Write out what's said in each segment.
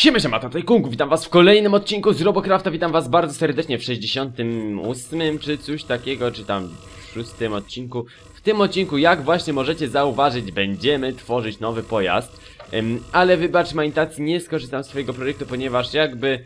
Siema, siema, tutaj Kungu, witam was w kolejnym odcinku z Robocrafta, witam was bardzo serdecznie w 68 czy coś takiego, czy tam w 6 odcinku. W tym odcinku, jak właśnie możecie zauważyć, będziemy tworzyć nowy pojazd, Ym, ale wybacz Manitacji, nie skorzystam z twojego projektu, ponieważ jakby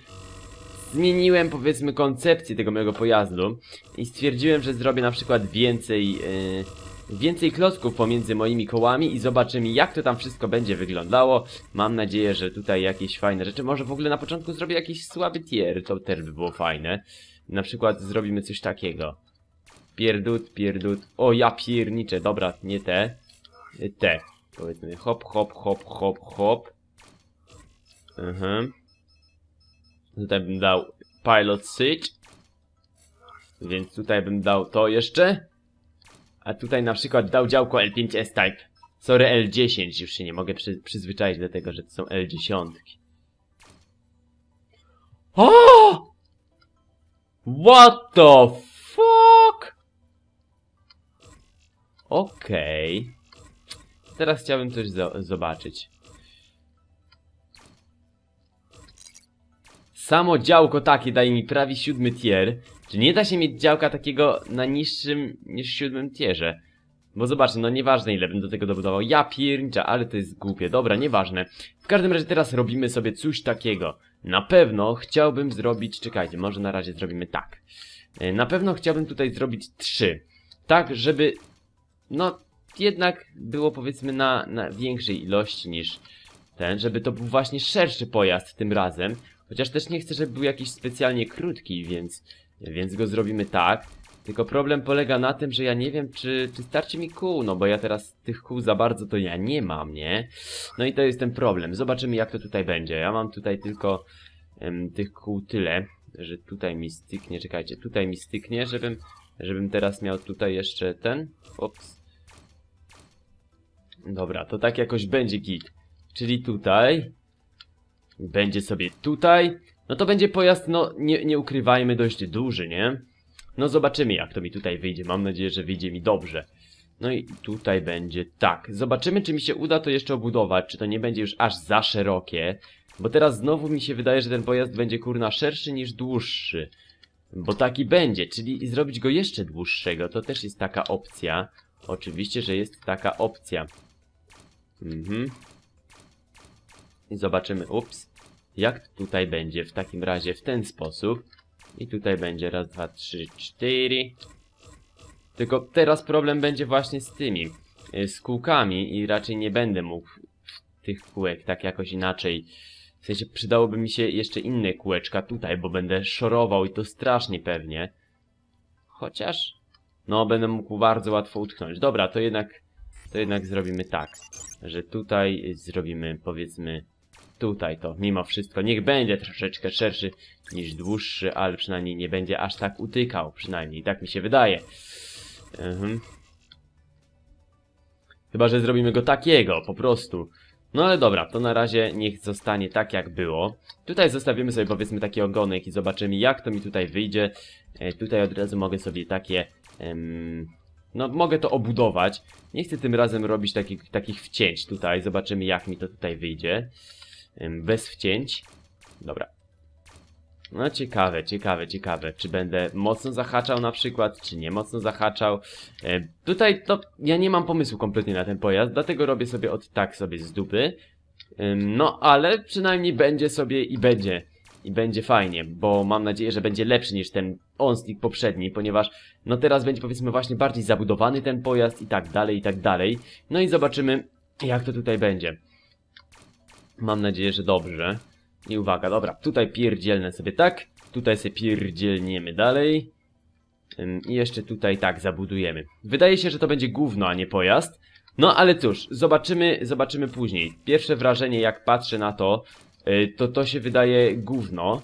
zmieniłem powiedzmy koncepcję tego mojego pojazdu i stwierdziłem, że zrobię na przykład więcej... Yy, więcej klocków pomiędzy moimi kołami i zobaczymy jak to tam wszystko będzie wyglądało. Mam nadzieję, że tutaj jakieś fajne rzeczy. Może w ogóle na początku zrobię jakiś słaby tier, to też by było fajne. Na przykład zrobimy coś takiego. Pierdut, pierdut. O, ja pierniczę. Dobra, nie te. Te. Powiedzmy hop, hop, hop, hop, hop. Mhm. Tutaj bym dał pilot switch. Więc tutaj bym dał to jeszcze. A tutaj na przykład dał działko L5S Type. Sorry, L10, już się nie mogę przy, przyzwyczaić do tego, że to są L10. O! What the fuck? Okej. Okay. Teraz chciałbym coś zobaczyć. Samo działko takie daje mi prawie siódmy tier. Czy nie da się mieć działka takiego na niższym niż siódmym tierze? Bo zobaczcie, no nieważne ile bym do tego dobudował. Ja piernicza, ale to jest głupie. Dobra, nieważne. W każdym razie teraz robimy sobie coś takiego. Na pewno chciałbym zrobić... Czekajcie, może na razie zrobimy tak. E, na pewno chciałbym tutaj zrobić trzy. Tak, żeby... No, jednak było powiedzmy na, na większej ilości niż ten, żeby to był właśnie szerszy pojazd tym razem. Chociaż też nie chcę, żeby był jakiś specjalnie krótki, więc więc go zrobimy tak. Tylko problem polega na tym, że ja nie wiem, czy, czy starczy mi kół, no bo ja teraz tych kół za bardzo to ja nie mam, nie? No i to jest ten problem. Zobaczymy, jak to tutaj będzie. Ja mam tutaj tylko tych kół tyle, że tutaj mi styknie, czekajcie, tutaj mi styknie, żebym, żebym teraz miał tutaj jeszcze ten. Ops. Dobra, to tak jakoś będzie git. Czyli tutaj. Będzie sobie tutaj. No to będzie pojazd, no nie, nie ukrywajmy, dość duży, nie? No zobaczymy jak to mi tutaj wyjdzie, mam nadzieję, że wyjdzie mi dobrze. No i tutaj będzie tak. Zobaczymy, czy mi się uda to jeszcze obudować, czy to nie będzie już aż za szerokie. Bo teraz znowu mi się wydaje, że ten pojazd będzie kurna szerszy niż dłuższy. Bo taki będzie, czyli zrobić go jeszcze dłuższego, to też jest taka opcja. Oczywiście, że jest taka opcja. Mhm. I zobaczymy, ups jak tutaj będzie w takim razie w ten sposób. I tutaj będzie raz, dwa, trzy, cztery. Tylko teraz problem będzie właśnie z tymi, y, z kółkami i raczej nie będę mógł tych kółek tak jakoś inaczej. W sensie przydałoby mi się jeszcze inne kółeczka tutaj, bo będę szorował i to strasznie pewnie. Chociaż, no będę mógł bardzo łatwo utknąć. Dobra, to jednak, to jednak zrobimy tak, że tutaj zrobimy powiedzmy tutaj to mimo wszystko niech będzie troszeczkę szerszy niż dłuższy, ale przynajmniej nie będzie aż tak utykał, przynajmniej tak mi się wydaje. Mhm. Chyba, że zrobimy go takiego, po prostu. No ale dobra, to na razie niech zostanie tak jak było. Tutaj zostawimy sobie powiedzmy taki ogonek i zobaczymy jak to mi tutaj wyjdzie. E, tutaj od razu mogę sobie takie... Em, no mogę to obudować. Nie chcę tym razem robić takich, takich wcięć tutaj. Zobaczymy jak mi to tutaj wyjdzie bez wcięć. Dobra. No ciekawe, ciekawe, ciekawe. Czy będę mocno zahaczał na przykład, czy nie mocno zahaczał. E, tutaj to ja nie mam pomysłu kompletnie na ten pojazd, dlatego robię sobie od tak sobie z dupy. E, no ale przynajmniej będzie sobie i będzie. I będzie fajnie, bo mam nadzieję, że będzie lepszy niż ten onstick poprzedni, ponieważ no teraz będzie powiedzmy właśnie bardziej zabudowany ten pojazd i tak dalej, i tak dalej. No i zobaczymy jak to tutaj będzie. Mam nadzieję, że dobrze. I uwaga, dobra, tutaj pierdzielnę sobie tak, tutaj sobie pierdzielniemy dalej. I jeszcze tutaj tak zabudujemy. Wydaje się, że to będzie gówno, a nie pojazd. No ale cóż, zobaczymy, zobaczymy później. Pierwsze wrażenie, jak patrzę na to, y, to to się wydaje gówno.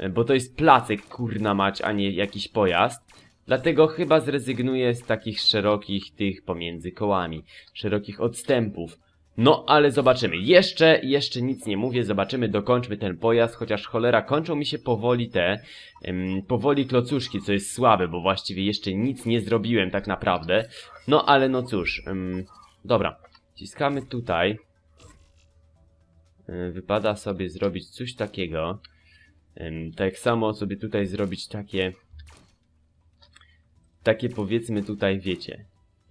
Y, bo to jest placek, kurna mać, a nie jakiś pojazd. Dlatego chyba zrezygnuję z takich szerokich tych pomiędzy kołami. Szerokich odstępów. No, ale zobaczymy. Jeszcze, jeszcze nic nie mówię, zobaczymy, dokończmy ten pojazd, chociaż cholera, kończą mi się powoli te, um, powoli klocuszki, co jest słabe, bo właściwie jeszcze nic nie zrobiłem tak naprawdę. No, ale no cóż, um, dobra, ciskamy tutaj. y, wypada sobie zrobić coś takiego. Tak samo sobie tutaj zrobić takie... Takie powiedzmy tutaj, wiecie...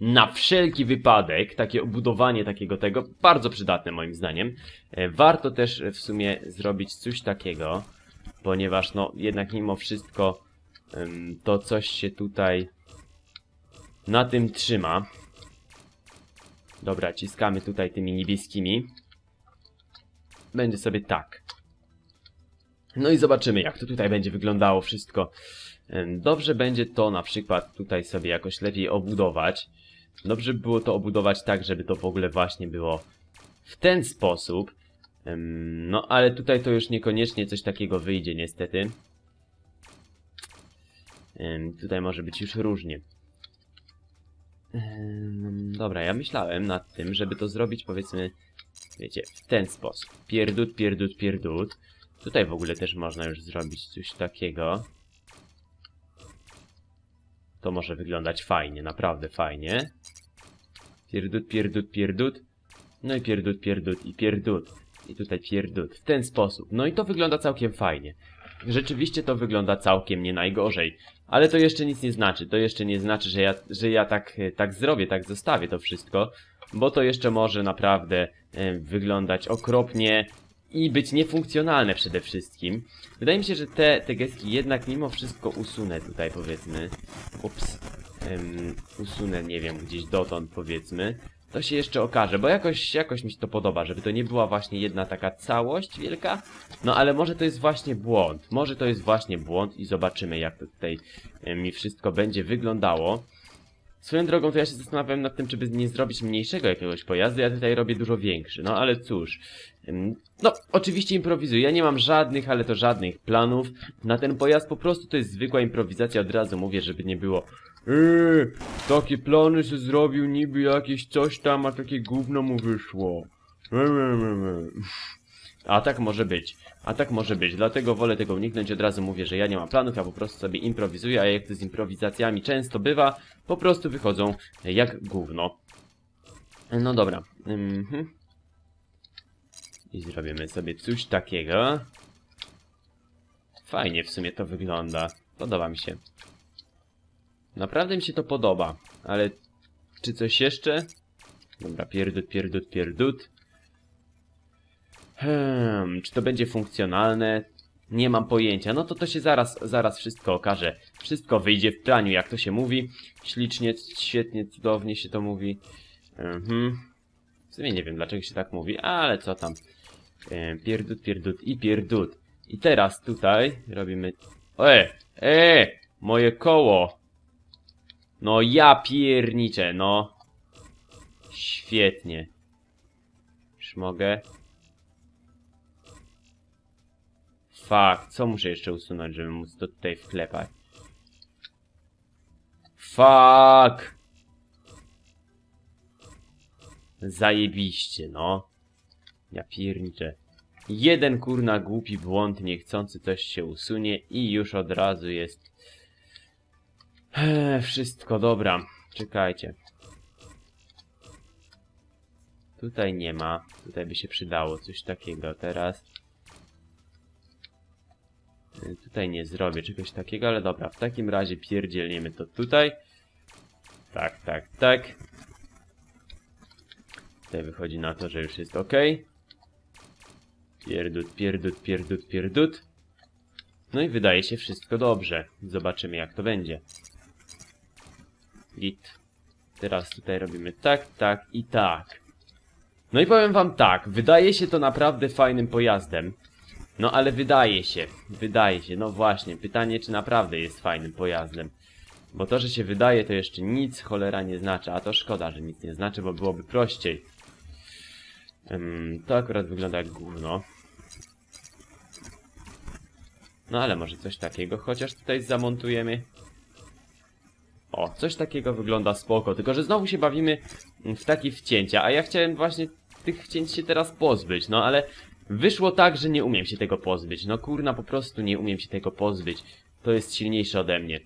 Na wszelki wypadek, takie obudowanie takiego tego, bardzo przydatne moim zdaniem. E, Warto też w sumie zrobić coś takiego, ponieważ no jednak mimo wszystko to coś się tutaj na tym trzyma. Dobra, ciskamy tutaj tymi niebieskimi. Będzie sobie tak. No i zobaczymy, jak to tutaj będzie wyglądało wszystko. Dobrze będzie to na przykład tutaj sobie jakoś lepiej obudować. Dobrze by było to obudować tak, żeby to w ogóle właśnie było w ten sposób. No ale tutaj to już niekoniecznie coś takiego wyjdzie niestety. Tutaj może być już różnie. Dobra, ja myślałem nad tym, żeby to zrobić powiedzmy, wiecie, w ten sposób. Pierdut, pierdut, pierdut. Tutaj w ogóle też można już zrobić coś takiego. To może wyglądać fajnie, naprawdę fajnie. Pierdut, pierdut, pierdut. No i pierdut, pierdut i pierdut. I tutaj pierdut. W ten sposób. No i to wygląda całkiem fajnie. Rzeczywiście to wygląda całkiem nie najgorzej. Ale to jeszcze nic nie znaczy. To jeszcze nie znaczy, że ja, że ja tak, e, tak zrobię, tak zostawię to wszystko. Bo to jeszcze może naprawdę e, wyglądać okropnie i być niefunkcjonalne przede wszystkim. Wydaje mi się, że te, te geski jednak mimo wszystko usunę tutaj powiedzmy. Ups. Em, usunę, nie wiem, gdzieś dotąd powiedzmy. To się jeszcze okaże, bo jakoś, jakoś mi się to podoba, żeby to nie była właśnie jedna taka całość wielka. No ale może to jest właśnie błąd. Może to jest właśnie błąd i zobaczymy jak to tutaj mi wszystko będzie wyglądało. Swoją drogą to ja się zastanawiam nad tym, czy by nie zrobić mniejszego jakiegoś pojazdu, ja tutaj robię dużo większy, no ale cóż. No, oczywiście improwizuję, ja nie mam żadnych, ale to żadnych planów na ten pojazd, po prostu to jest zwykła improwizacja, od razu mówię, żeby nie było Eee, takie plany się zrobił niby jakieś coś tam, a takie gówno mu wyszło. A tak może być. A tak może być, dlatego wolę tego uniknąć. Od razu mówię, że ja nie mam planów, ja po prostu sobie improwizuję, a jak to z improwizacjami często bywa, po prostu wychodzą jak gówno. No dobra. Mhm. I zrobimy sobie coś takiego. Fajnie w sumie to wygląda. Podoba mi się. Naprawdę mi się to podoba, ale czy coś jeszcze? Dobra, pierdut, pierdut, pierdut. Hmm, czy to będzie funkcjonalne? Nie mam pojęcia. No to to się zaraz, zaraz wszystko okaże. Wszystko wyjdzie w planiu, jak to się mówi. Ślicznie, świetnie, cudownie się to mówi. Mhm. W sumie nie wiem, dlaczego się tak mówi, ale co tam. E, Pierdut, pierdut i pierdut. I teraz tutaj robimy... E, e, moje koło. No ja pierniczę, no. Świetnie. Już mogę. Fuck, co muszę jeszcze usunąć, żeby móc to tutaj wklepać? Fuck! Zajebiście, no. Ja pierniczę. Jeden kurna głupi błąd, niechcący coś się usunie i już od razu jest... Eee, wszystko, dobra. Czekajcie. Tutaj nie ma. Tutaj by się przydało coś takiego teraz. Yy, Tutaj nie zrobię czegoś takiego, ale dobra, w takim razie pierdzielniemy to tutaj. Tak, tak, tak. Tutaj wychodzi na to, że już jest ok. Pierdut, pierdut, pierdut, pierdut. No i wydaje się wszystko dobrze. Zobaczymy jak to będzie. Git. Teraz tutaj robimy tak, tak i tak. No i powiem wam tak, wydaje się to naprawdę fajnym pojazdem. No ale wydaje się, wydaje się, no właśnie, pytanie czy naprawdę jest fajnym pojazdem. Bo to, że się wydaje to jeszcze nic cholera nie znaczy, a to szkoda, że nic nie znaczy, bo byłoby prościej. Ym, to akurat wygląda jak gówno. No ale może coś takiego, chociaż tutaj zamontujemy. O, coś takiego wygląda spoko, tylko że znowu się bawimy w takie wcięcia, a ja chciałem właśnie tych wcięć się teraz pozbyć, no ale wyszło tak, że nie umiem się tego pozbyć. No kurna, po prostu nie umiem się tego pozbyć. To jest silniejsze ode mnie.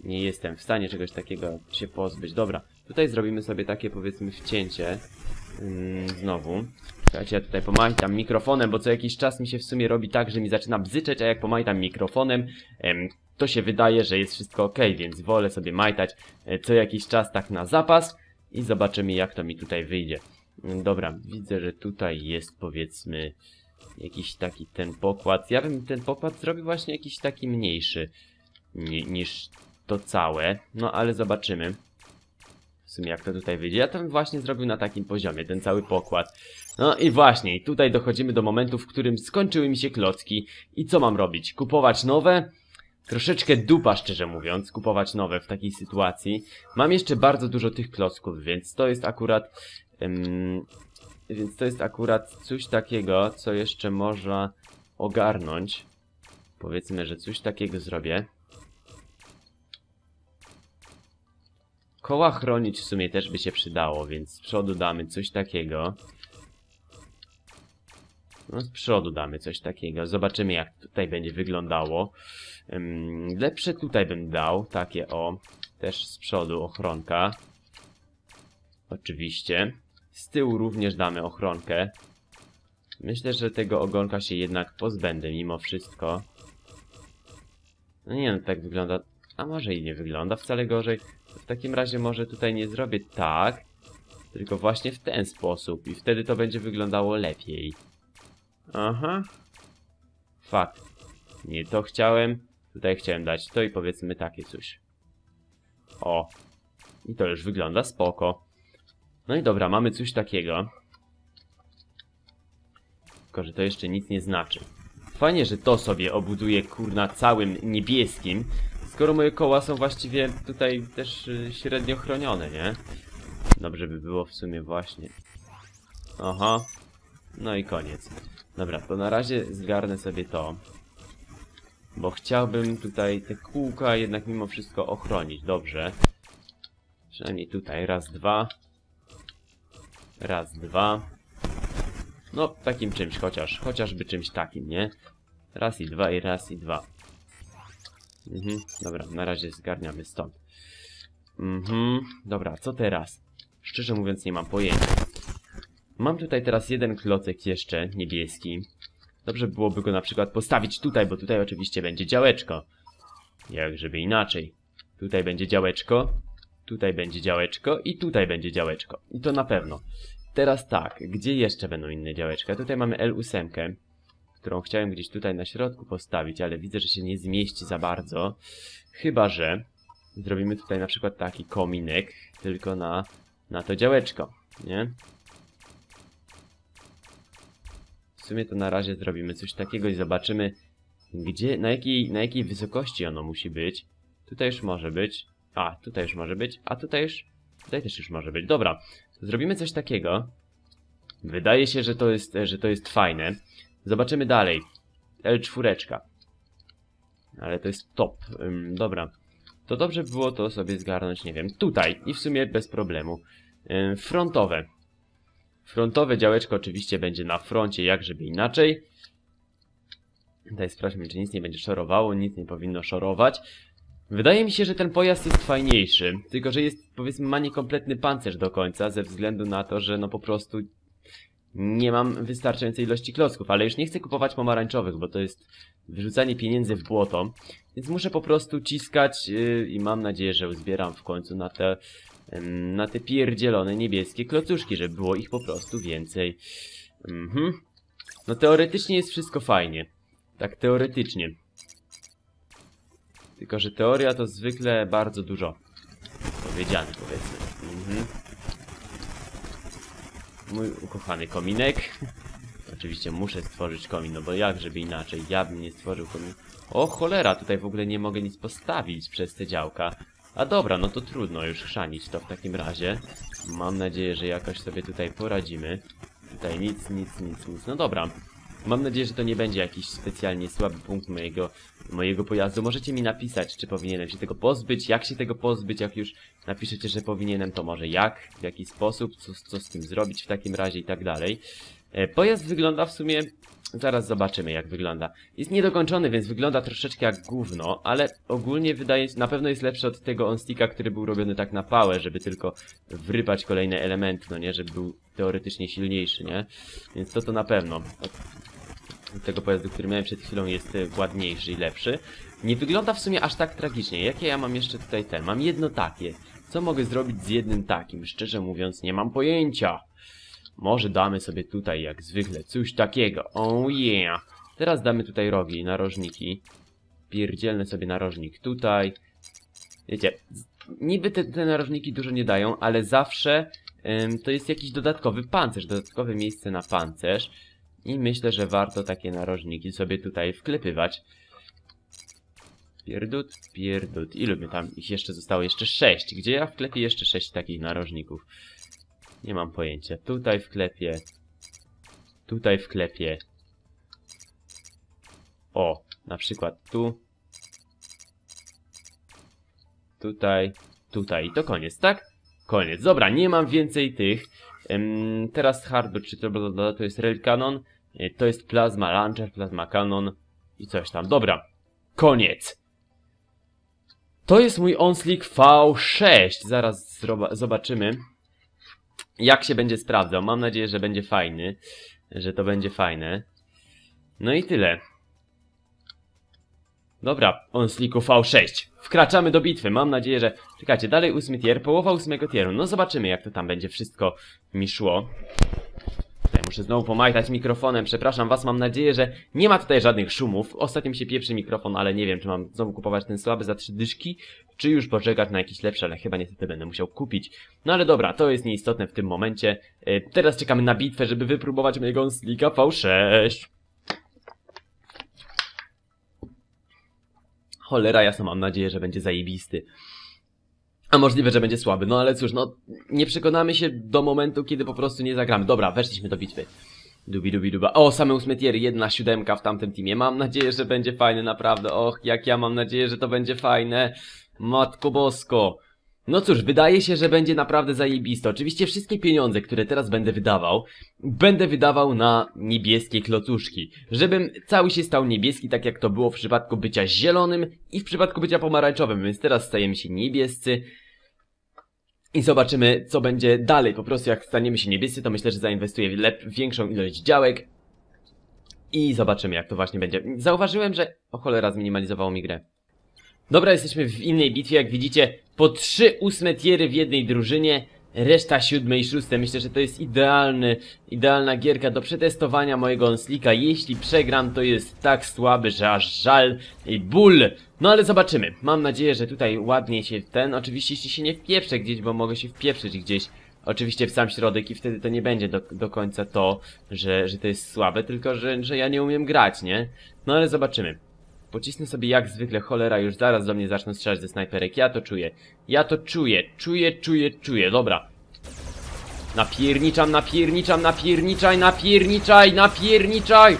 Nie jestem w stanie czegoś takiego się pozbyć. Dobra, tutaj zrobimy sobie takie powiedzmy wcięcie. Ym, znowu. Słuchajcie, ja tutaj pomajtam mikrofonem, bo co jakiś czas mi się w sumie robi tak, że mi zaczyna bzyczeć, a jak pomajtam mikrofonem, em, to się wydaje, że jest wszystko ok, więc wolę sobie majtać e, co jakiś czas tak na zapas i zobaczymy jak to mi tutaj wyjdzie. Mm, Dobra, widzę, że tutaj jest powiedzmy jakiś taki ten pokład. Ja bym ten pokład zrobił właśnie jakiś taki mniejszy ni niż to całe, no ale zobaczymy. Sumie jak to tutaj wyjdzie. Ja bym właśnie zrobił na takim poziomie, ten cały pokład. No i właśnie, i tutaj dochodzimy do momentu, w którym skończyły mi się klocki. I co mam robić? Kupować nowe? Troszeczkę dupa, szczerze mówiąc, kupować nowe w takiej sytuacji. Mam jeszcze bardzo dużo tych klocków, więc to jest akurat... Więc to jest akurat coś takiego, co jeszcze można ogarnąć. Powiedzmy, że coś takiego zrobię. Koła chronić w sumie też by się przydało, więc z przodu damy coś takiego. No z przodu damy coś takiego. Zobaczymy jak tutaj będzie wyglądało. Ym, lepsze tutaj bym dał. Takie o. Też z przodu ochronka. Oczywiście. Z tyłu również damy ochronkę. Myślę, że tego ogonka się jednak pozbędę mimo wszystko. No nie no, tak wygląda... A może i nie wygląda wcale gorzej. W takim razie może tutaj nie zrobię tak, tylko właśnie w ten sposób i wtedy to będzie wyglądało lepiej. Aha. Fakt. Nie to chciałem. Tutaj chciałem dać to i powiedzmy takie coś. O. I to już wygląda spoko. No i dobra, mamy coś takiego. Tylko, że to jeszcze nic nie znaczy. Fajnie, że to sobie obuduję kurna całym niebieskim, skoro moje koła są właściwie tutaj też y, średnio chronione, nie? Dobrze by było w sumie właśnie. Aha. No i koniec. Dobra, to na razie zgarnę sobie to. Bo chciałbym tutaj te kółka jednak mimo wszystko ochronić. Dobrze. Przynajmniej tutaj. Raz, dwa. Raz, dwa. No, takim czymś chociaż. Chociażby czymś takim, nie? Raz i dwa i raz i dwa. Mhm, dobra, na razie zgarniamy stąd. Mhm, dobra, co teraz? Szczerze mówiąc nie mam pojęcia. Mam tutaj teraz jeden klocek jeszcze, niebieski. Dobrze byłoby go na przykład postawić tutaj, bo tutaj oczywiście będzie działeczko. Jak żeby inaczej. Tutaj będzie działeczko, tutaj będzie działeczko i tutaj będzie działeczko. I to na pewno. Teraz tak, gdzie jeszcze będą inne działeczka? Tutaj mamy L8, którą chciałem gdzieś tutaj na środku postawić, ale widzę, że się nie zmieści za bardzo. Chyba, że zrobimy tutaj na przykład taki kominek, tylko na, na to działeczko, nie? W sumie to na razie zrobimy coś takiego i zobaczymy, gdzie, na jakiej, na jakiej wysokości ono musi być. Tutaj już może być. A, tutaj już może być. A tutaj już, tutaj też już może być. Dobra, zrobimy coś takiego. Wydaje się, że to jest, że to jest fajne. Zobaczymy dalej. L4. Ale to jest top. Ym, dobra. To dobrze by było to sobie zgarnąć, nie wiem, tutaj. I w sumie bez problemu. Ym, frontowe. Frontowe działeczko oczywiście będzie na froncie, jak żeby inaczej. Tutaj sprawdźmy, czy nic nie będzie szorowało, nic nie powinno szorować. Wydaje mi się, że ten pojazd jest fajniejszy, tylko że jest, powiedzmy, ma niekompletny pancerz do końca, ze względu na to, że no po prostu nie mam wystarczającej ilości klocków, ale już nie chcę kupować pomarańczowych, bo to jest wyrzucanie pieniędzy w błoto, więc muszę po prostu ciskać yy, i mam nadzieję, że uzbieram w końcu na te, yy, na te pierdzielone niebieskie klocuszki, żeby było ich po prostu więcej. Mhm. No teoretycznie jest wszystko fajnie. Tak teoretycznie. Tylko, że teoria to zwykle bardzo dużo powiedziane, powiedzmy. Mhm. Mój ukochany kominek. Oczywiście muszę stworzyć komin, no bo jak żeby inaczej, ja bym nie stworzył komin. O cholera, tutaj w ogóle nie mogę nic postawić przez te działka. A dobra, no to trudno już chrzanić to w takim razie. Mam nadzieję, że jakoś sobie tutaj poradzimy. Tutaj nic, nic, nic, nic. No dobra. Mam nadzieję, że to nie będzie jakiś specjalnie słaby punkt mojego, mojego pojazdu. Możecie mi napisać, czy powinienem się tego pozbyć, jak się tego pozbyć, jak już napiszecie, że powinienem, to może jak, w jaki sposób, co, co z tym zrobić w takim razie i tak dalej. E, Pojazd wygląda w sumie zaraz zobaczymy jak wygląda. Jest niedokończony, więc wygląda troszeczkę jak gówno, ale ogólnie wydaje się, na pewno jest lepszy od tego onsticka, który był robiony tak na pałę, żeby tylko wrypać kolejne elementy, no nie, żeby był teoretycznie silniejszy, nie? Więc to to na pewno. Tego pojazdu, który miałem przed chwilą jest e, ładniejszy i lepszy. Nie wygląda w sumie aż tak tragicznie. Jakie ja mam jeszcze tutaj ten? Mam jedno takie. Co mogę zrobić z jednym takim? Szczerze mówiąc, nie mam pojęcia. Może damy sobie tutaj, jak zwykle, coś takiego. Oh yeah. Teraz damy tutaj rogi, narożniki. Pierdzielny sobie narożnik tutaj. Wiecie, niby te, te narożniki dużo nie dają, ale zawsze ym, to jest jakiś dodatkowy pancerz, dodatkowe miejsce na pancerz. I myślę, że warto takie narożniki sobie tutaj wklepywać. Pierdut, pierdut. Ilu mi tam ich jeszcze zostało? Jeszcze sześć. Gdzie ja wklepię jeszcze sześć takich narożników? Nie mam pojęcia. Tutaj wklepię. Tutaj wklepię. O, na przykład tu. Tutaj, tutaj. I to koniec, tak? Koniec. Dobra, nie mam więcej tych. Em, teraz hardware, czy to, to jest rail cannon. E, To jest plasma launcher, plasma cannon i coś tam. Dobra, koniec. To jest mój Onslick V6. Zaraz zobaczymy, jak się będzie sprawdzał. Mam nadzieję, że będzie fajny, że to będzie fajne. No i tyle. Dobra, Onslicku V6. Wkraczamy do bitwy. Mam nadzieję, że... Czekajcie, dalej ósmy tier, połowa ósmego tieru. No zobaczymy, jak to tam będzie wszystko mi szło. Muszę znowu pomajtać mikrofonem. Przepraszam was, mam nadzieję, że nie ma tutaj żadnych szumów. Ostatnio mi się pieprzy mikrofon, ale nie wiem, czy mam znowu kupować ten słaby za trzy dyszki, czy już poczekać na jakiś lepszy, ale chyba niestety będę musiał kupić. No ale dobra, to jest nieistotne w tym momencie. E, Teraz czekamy na bitwę, żeby wypróbować mojego Onslicka V6. Cholera jasna, mam nadzieję, że będzie zajebisty. A możliwe, że będzie słaby. No ale cóż, no nie przekonamy się do momentu, kiedy po prostu nie zagramy. Dobra, weszliśmy do bitwy. Dubi, dubi, duba. O, same ósme jedna siódemka w tamtym teamie. Mam nadzieję, że będzie fajne, naprawdę. Och, jak ja mam nadzieję, że to będzie fajne. Matko bosko. No cóż, wydaje się, że będzie naprawdę zajebiste. Oczywiście wszystkie pieniądze, które teraz będę wydawał, będę wydawał na niebieskie klocuszki. Żebym cały się stał niebieski, tak jak to było w przypadku bycia zielonym i w przypadku bycia pomarańczowym, więc teraz stajemy się niebiescy. I zobaczymy, co będzie dalej. Po prostu jak staniemy się niebiescy, to myślę, że zainwestuję w, lep- większą ilość działek. I zobaczymy, jak to właśnie będzie. Zauważyłem, że... O cholera, zminimalizowało mi grę. Dobra, jesteśmy w innej bitwie, jak widzicie. Po trzy ósme tiery w jednej drużynie. Reszta siódme i szóste. Myślę, że to jest idealny, idealna gierka do przetestowania mojego Onslika. Jeśli przegram, to jest tak słaby, że aż żal i ból. No ale zobaczymy. Mam nadzieję, że tutaj ładnie się ten... Oczywiście jeśli się nie wpieprzę gdzieś, bo mogę się wpieprzyć gdzieś. Oczywiście w sam środek i wtedy to nie będzie do, do końca to, że, że to jest słabe, tylko że, że ja nie umiem grać, nie? No ale zobaczymy. Pocisnę sobie jak zwykle cholera, już zaraz do mnie zaczną strzelać ze snajperek. Ja to czuję. Ja to czuję. Czuję, czuję, czuję. Dobra. Napierniczam, napierniczam, napierniczaj, napierniczaj, napierniczaj!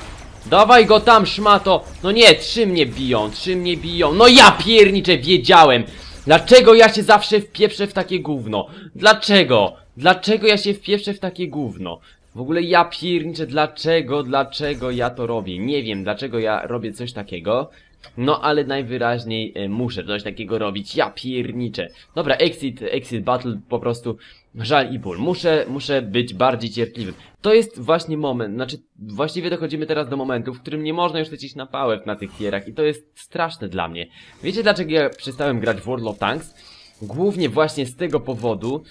Dawaj go tam, szmato! No nie, trzy mnie biją, trzy mnie biją. No ja pierniczę, wiedziałem! Dlaczego ja się zawsze wpieprzę w takie gówno? Dlaczego? Dlaczego ja się wpieprzę w takie gówno? W ogóle ja pierniczę, dlaczego, dlaczego ja to robię? Nie wiem, dlaczego ja robię coś takiego. No, ale najwyraźniej e, muszę coś takiego robić. Ja pierniczę. Dobra, exit, exit battle, po prostu żal i ból. Muszę, muszę być bardziej cierpliwym. To jest właśnie moment, znaczy właściwie dochodzimy teraz do momentu, w którym nie można już lecieć na pałę na tych tierach i to jest straszne dla mnie. Wiecie dlaczego ja przestałem grać w World of Tanks? Głównie właśnie z tego powodu,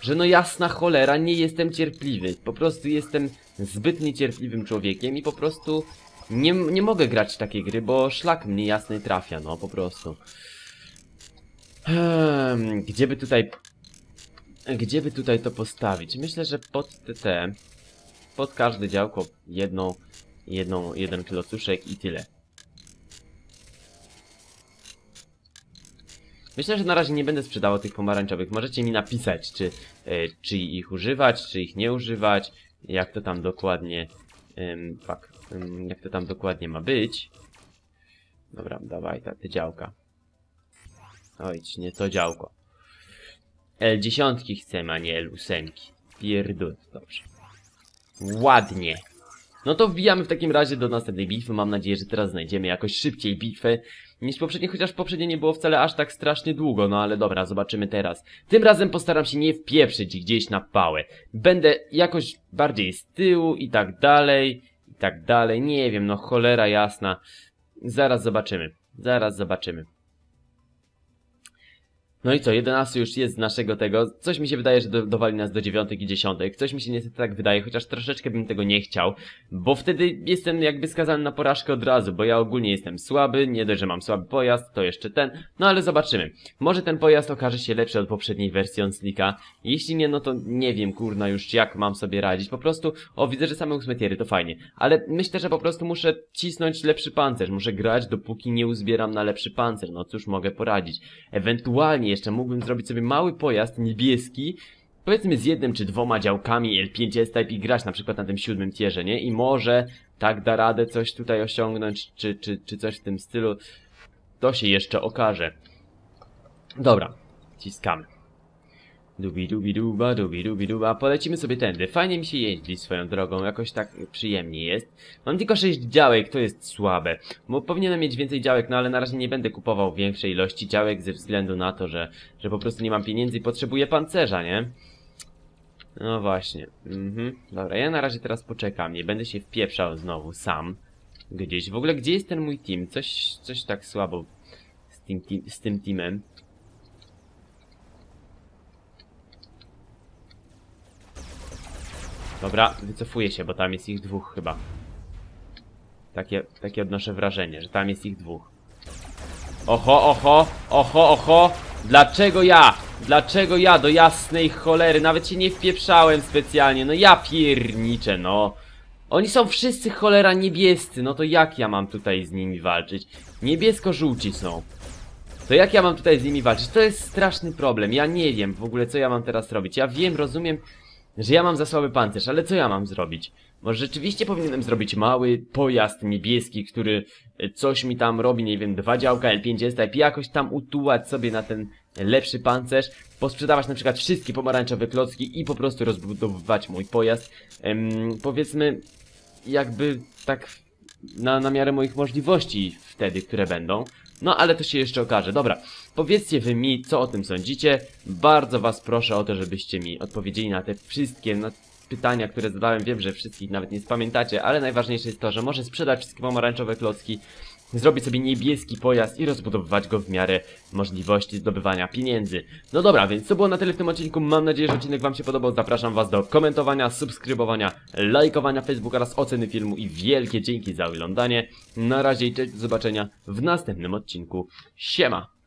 że no jasna cholera, nie jestem cierpliwy. Po prostu jestem zbyt niecierpliwym człowiekiem i po prostu nie, nie mogę grać w takie gry, bo szlak mnie jasny trafia, no po prostu. Hmm, gdzie by tutaj... Gdzie by tutaj to postawić? Myślę, że pod TT, pod każde działko jedną, jedną, jeden klocuszek i tyle. Myślę, że na razie nie będę sprzedawał tych pomarańczowych. Możecie mi napisać, czy, e, czy ich używać, czy ich nie używać, jak to tam dokładnie, um, fuck, jak to tam dokładnie ma być. Dobra, dawaj, ta, te działka. Oj, nie to działko. L10 chcemy, a nie L8. Pierdut, dobrze. Ładnie. No to wbijamy w takim razie do następnej bitwy. Mam nadzieję, że teraz znajdziemy jakoś szybciej bitwę niż poprzednie, chociaż poprzednie nie było wcale aż tak strasznie długo. No ale dobra, zobaczymy teraz. Tym razem postaram się nie wpieprzyć gdzieś na pałę. Będę jakoś bardziej z tyłu i tak dalej, tak dalej. Nie wiem, no cholera jasna. Zaraz zobaczymy. Zaraz zobaczymy. No i co, 11 już jest z naszego tego. Coś mi się wydaje, że do, dowali nas do dziewiątek i dziesiątek. Coś mi się niestety tak wydaje, chociaż troszeczkę bym tego nie chciał. Bo wtedy jestem jakby skazany na porażkę od razu, bo ja ogólnie jestem słaby, nie dość, że mam słaby pojazd, to jeszcze ten. No ale zobaczymy. Może ten pojazd okaże się lepszy od poprzedniej wersji Onslika. Jeśli nie, no to nie wiem, kurna, już jak mam sobie radzić. Po prostu, o widzę, że same ósmetiery, to fajnie. Ale myślę, że po prostu muszę cisnąć lepszy pancerz. Muszę grać, dopóki nie uzbieram na lepszy pancerz. No cóż mogę poradzić. Ewentualnie jeszcze mógłbym zrobić sobie mały pojazd niebieski, powiedzmy z jednym czy dwoma działkami L5S Type i grać na przykład na tym siódmym tierze, nie? I może tak da radę coś tutaj osiągnąć, czy, czy, czy coś w tym stylu. To się jeszcze okaże. Dobra, ciskamy. Dubi dubi duba, dubi dubi duba. Polecimy sobie tędy. Fajnie mi się jeździ swoją drogą, jakoś tak przyjemnie jest. Mam tylko 6 działek, to jest słabe. Bo powinienem mieć więcej działek, no ale na razie nie będę kupował większej ilości działek ze względu na to, że, że po prostu nie mam pieniędzy i potrzebuję pancerza, nie? No właśnie. Mhm. Dobra, ja na razie teraz poczekam. Nie będę się wpieprzał znowu sam. Gdzieś. W ogóle gdzie jest ten mój team? Coś, coś tak słabo z tym, team- z tym teamem. Dobra, wycofuję się, bo tam jest ich dwóch chyba. Takie, takie odnoszę wrażenie, że tam jest ich dwóch. Oho, oho, oho, oho! Dlaczego ja? Dlaczego ja? Do jasnej cholery, nawet się nie wpieprzałem specjalnie, no ja pierniczę, no. Oni są wszyscy cholera niebiescy, no to jak ja mam tutaj z nimi walczyć? Niebiesko-żółci są. To jak ja mam tutaj z nimi walczyć? To jest straszny problem, ja nie wiem w ogóle co ja mam teraz robić. Ja wiem, rozumiem, że ja mam za słaby pancerz, ale co ja mam zrobić? Może rzeczywiście powinienem zrobić mały pojazd niebieski, który e, coś mi tam robi, nie wiem, dwa działka L5 Type i jakoś tam utułać sobie na ten lepszy pancerz, posprzedawać na przykład wszystkie pomarańczowe klocki i po prostu rozbudowywać mój pojazd. Em, powiedzmy, jakby tak na, na miarę moich możliwości wtedy, które będą. No ale to się jeszcze okaże. Dobra, powiedzcie wy mi, co o tym sądzicie. Bardzo was proszę o to, żebyście mi odpowiedzieli na te wszystkie pytania, które zadałem. Wiem, że wszystkich nawet nie spamiętacie, ale najważniejsze jest to, że może sprzedać wszystkie pomarańczowe klocki, zrobić sobie niebieski pojazd i rozbudowywać go w miarę możliwości zdobywania pieniędzy. No dobra, więc to było na tyle w tym odcinku. Mam nadzieję, że odcinek wam się podobał. Zapraszam was do komentowania, subskrybowania, lajkowania Facebooka oraz oceny filmu i wielkie dzięki za oglądanie. Na razie i cześć, do zobaczenia w następnym odcinku. Siema!